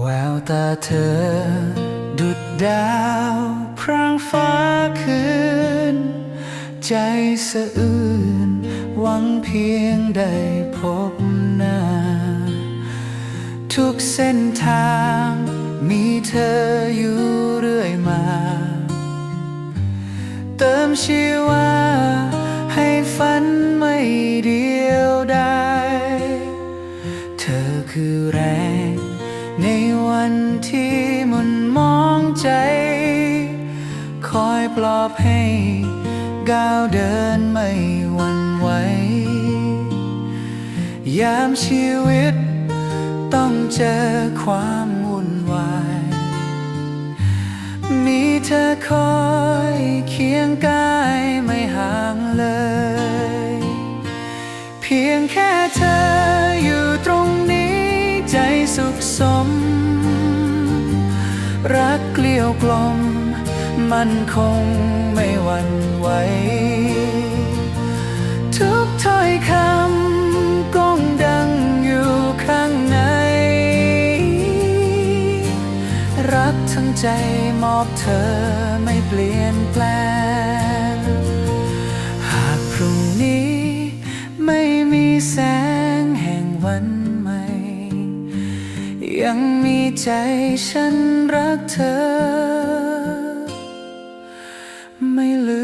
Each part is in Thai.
แววตาเธอ ดุดดาวพรางฟ้าคืน ใจสะอื้นหวังเพียงได้พบหน้า ทุกเส้นทางมีเธออยู่เรื่อยมา เติมชีวาให้ฝันไม่เดียวดายเธอคือแรง ใจ คอยปลอบให้ก้าวเดินไม่หวั่นไหว ยามชีวิตต้องเจอความวุ่นวาย มีเธอคอยเคียงกายไม่ห่างเลย เพียงแค่เธออยู่ตรงนี้ใจสุขสม รักเกลียวกลม มันคงไม่หวั่นไหว ทุกถ้อยคำก้องดังอยู่ข้างใน รักทั้งใจมอบเธอไม่เปลี่ยนแปลง หากพรุ่งนี้ไม่มีแสงแห่งวัน ยังมีใจฉันรักเธอ ไม่ลืม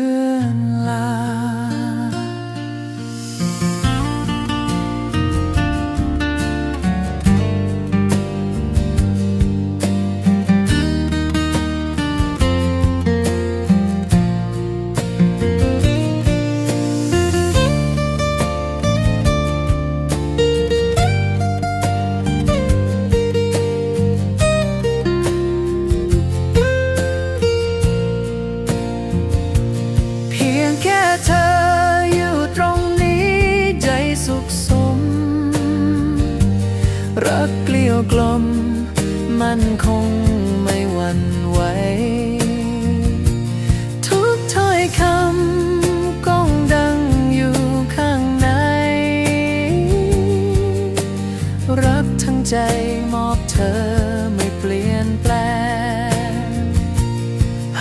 รักเกลียวกลม มันคงไม่หวั่นไหว ทุกถ้อยคำก้องดังอยู่ข้างใน รักทั้งใจมอบเธอไม่เปลี่ยนแปลง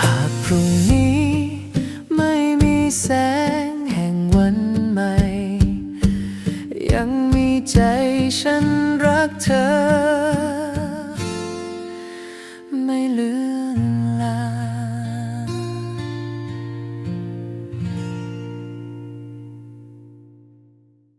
หากพรุ่งนี้ไม่มีแสงแห่งวันใหม่ ยังมีใจฉัน รักเธอ